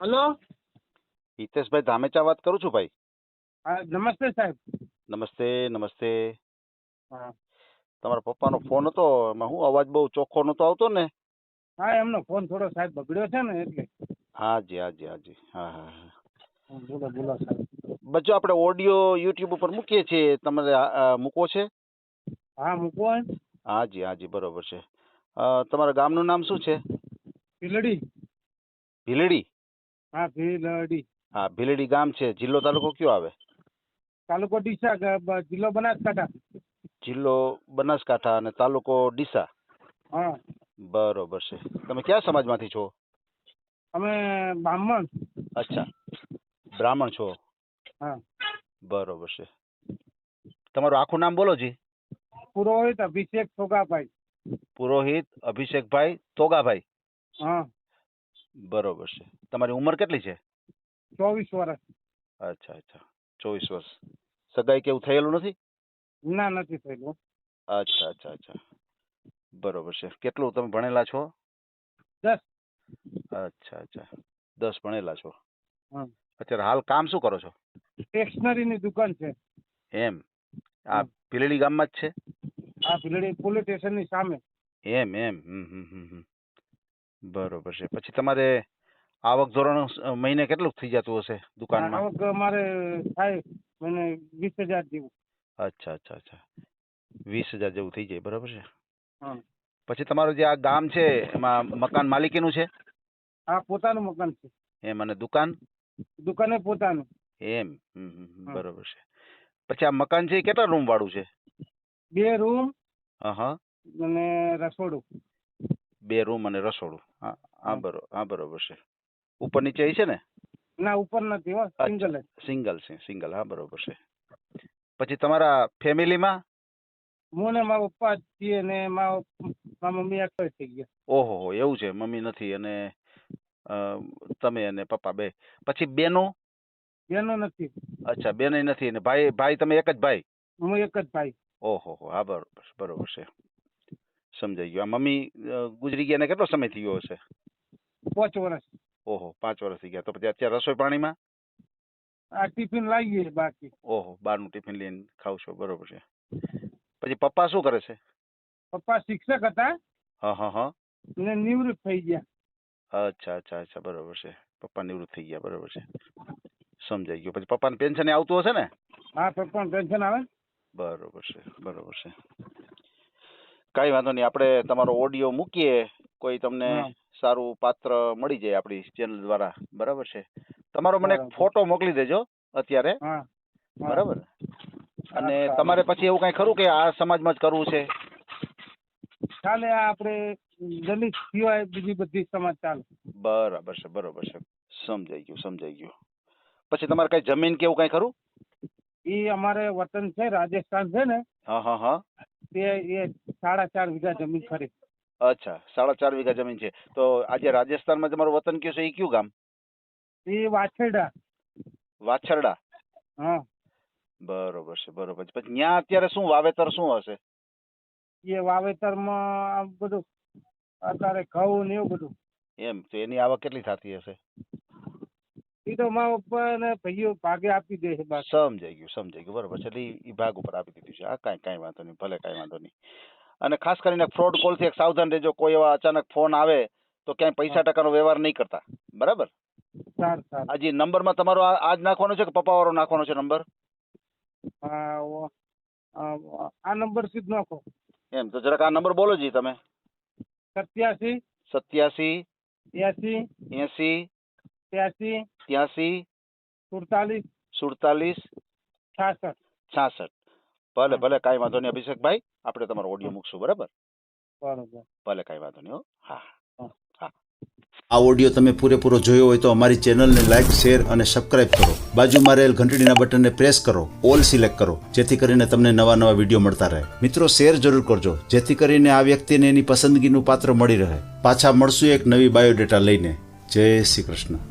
Hello? Hiteshbhai Dhamecha વાત કરું છું ભાઈ? હા નમસ્તે સાહેબ. નમસ્તે નમસ્તે. હા. તમારા પપ્પાનો ફોન હતો એમાં હું અવાજ બહુ ચોખ્ખો નતો આવતો ને? હા એમનો ફોન થોડો સાહેબ બગડ્યો છે ને એટલે. હાજી હાજી હાજી. હા હા હા. હા, બોલો બોલો સાહેબ. બચ્ચો આપણે ઓડિયો યુટ્યુબ ઉપર મૂકીએ છીએ તમારે મૂકવો છે? હા મૂકો હે. હાજી હાજી બરોબર છે. તમારા ગામનું નામ શું છે? ભીલડી. ભીલડી? હા ભીલડી. હા ભીલડી ગામ છે. જિલ્લો તાલુકો કયો આવે? તાલુકો ડીસા જિલ્લો બનાસકાંઠા. જિલ્લો બનાસકાંઠા અને તાલુકો ડીસા? હા. બરોબર છે. તમે કયા સમાજમાંથી છો? અમે બ્રાહ્મણ. અચ્છા. બ્રાહ્મણ છો? હા. બરોબર છે. તમારું આખું નામ બોલો જી. પુરોહિત અભિષેક તોગાભાઈ પુરોહિત અભિષેકભાઈ તોગાભાઈ હા. બરોબર છે. તમારી ઉંમર કેટલી છે? ચોવીસ વર્ષ અચ્છા અચ્છા. ચોવીસ વર્ષ સગાઈ કેવું થયેલું નથી? ના નથી થયેલું. અચ્છા અચ્છા અચ્છા. બરોબર છે. કેટલું તમે ભણેલા છો? દસ. અચ્છા અચ્છા. દસ ભણેલા છો. હા. અત્યારે હાલ કામ શું કરો છો? સ્ટેશનરીની દુકાન છે. એમ. આ. ભીલડી ગામમાં જ છે? આ ભીલડી પોલીસ સ્ટેશનની સામે. એમ એમ. હમ હમ હમ. બરોબર છે. પછી તમારે આવક ધોરણ મહિને કેટલું થઈ જતું હશે દુકાનમાં? આવક અમારે થાય મને વીસ હજાર જેવું. અચ્છા અચ્છા અચ્છા. વીસ હજાર જેવું થઈ જાય બરાબર છે. હા. પછી તમારું જે આ ગામ છે એમાં મકાન માલિકીનું છે? આ પોતાનું મકાન છે. એમ અને દુકાન? દુકાને પોતાનું. એમ. બરોબર છે. પછી આ મકાન છે કેટલા રૂમ વાળું છે? બે રૂમ હા અને રસોડું. બે રૂમ અને રસોડું. હા હા બરોબર છે. ઉપર નીચે છે ને? ના ઉપર નથી હો સિંગલ સિંગલ છે સિંગલ હા બરોબર છે. પછી તમારા ફેમિલીમાં? હું ને મારા પપ્પા છીએ ને મારા મમ્મી એક્સપાયર થઈ ગયા. ઓહો એવું છે મમ્મી નથી અને તમે અને પપ્પા બે. પછી બેનો? બેનો નથી. અચ્છા બેનો નથી અને ભાઈ ભાઈ તમે એક જ ભાઈ? હું એક જ ભાઈ. ઓહો હો હા બરોબર બરોબર છે. સમજાઈ ગયું. આ મમ્મી ગુજરી ગયા ને કેટલો સમય થયો હશે? પાંચ વર્ષ ઓહો પાંચ વર્ષ થઈ ગયા. તો પછી અત્યારે રસોઈ પાણીમાં? આ ટિફિન લાવીએ બાકી. ઓહો બહારનું ટિફિન લઈને ખાવ છો બરોબર છે. પછી પપ્પા શું કરે છે? પપ્પા શિક્ષક હતા. હા હા હા. ને નિવૃત્ત થઈ ગયા. અચ્છા અચ્છા અચ્છા બરોબર છે. પપ્પા નિવૃત્ત થઈ ગયા બરોબર છે. સમજાઈ ગયું. પછી પપ્પાને પેન્શન આવતું હશે ને? હા પપ્પા પેન્શન આવે. બરોબર છે બરોબર છે. કાંઈ વાંધો નહીં. આપણે તમારો ઓડિયો મૂકીએ. કોઈ તમને હા. સારું પાત્ર મળી જાય આપણી ચેનલ દ્વારા. બરાબર છે? તમારો મને એક બરાબર. ફોટો મોકલી દેજો અત્યારે. હા. હા. બરાબર? અને તમારે પછી એવું કઈ ખરું કે આ સમાજમાં જ કરવું છે? ચાલે આ આપણે દલિત સિવાય બીજી બધી સમાજ ચાલે. બરાબર છે બરોબર છે. સમજાઈ ગયું સમજાઈ ગયું. પછી તમારે કઈ જમીન કે એવું કઈ ખરું? એ અમારે વતન છે રાજસ્થાન છે ને. હા હા હા. તે એ સાડા ચાર વીઘા જમીન ખરી. અચ્છા સાડા ચાર વીઘા જમીન છે. તો આજે રાજસ્થાનમાં તમારું વતન કયું છે? એ કયું ગામ? એ વાછરડા. વાછરડા? હા. બરોબર છે બરોબર છે. પછી ત્યાં અત્યારે શું વાવેતર શું હશે? એ વાવેતરમાં માં બધું અત્યારે ઘઉં ને એવું બધું. એમ તો એની આવક કેટલી થતી હશે? એ તો મારા પપ્પા ને ભાઈઓ ભાગે આપી દે છે બસ. સમજાઈ ગયું સમજાઈ ગયું. બરોબર. છે એટલે ઈ ભાગ ઉપર આપી દીધું છે. હા કાંઈ કાંઈ વાંધો નહીં ભલે કાંઈ વાંધો નહીં. અને ખાસ કરીને ફ્રોડ કોલથી એક સાવધાન રહેજો. કોઈ એવા અચાનક ફોન આવે તો ક્યાંય પૈસા ટકાનો વ્યવહાર નહીં કરતા. બરાબર? હાજી નંબરમાં તમારો આ આ નાખવાનો છે કે પપ્પા વાળો નાખવાનો છે નંબર? આ નંબર સીધ નાખો. એમ તો જરાક આ નંબર બોલો જી તમે. સત્યાસી સત્યાસી એસી એસી ત્યાસી ત્યાસી સુડતાલીસ સુડતાલીસ છાસઠ. છાસઠ. ભલે ભલે કાંઈ વાંધો નહીં અભિષેકભાઈ આપણે તમારો ઓડિયો મૂકશું બરાબર? બરાબર. ભલે કાંઈ વાંધો નહીં હો. હા આ ઓડિયો તમે પૂરેપૂરો જોયો હોય તો અમારી ચેનલને લાઇક શેર અને સબસ્ક્રાઇબ કરો. બાજુમાં રહેલ ઘંટડીના બટનને પ્રેસ કરો ઓલ સિલેક્ટ કરો જેથી કરીને તમને નવા નવા વીડિયો મળતા રહે. મિત્રો શેર જરૂર કરજો જેથી કરીને આ વ્યક્તિને એની પસંદગીનું પાત્ર મળી રહે. પાછા મળશું એક નવી બાયોડેટા લઈને. જય શ્રી કૃષ્ણ.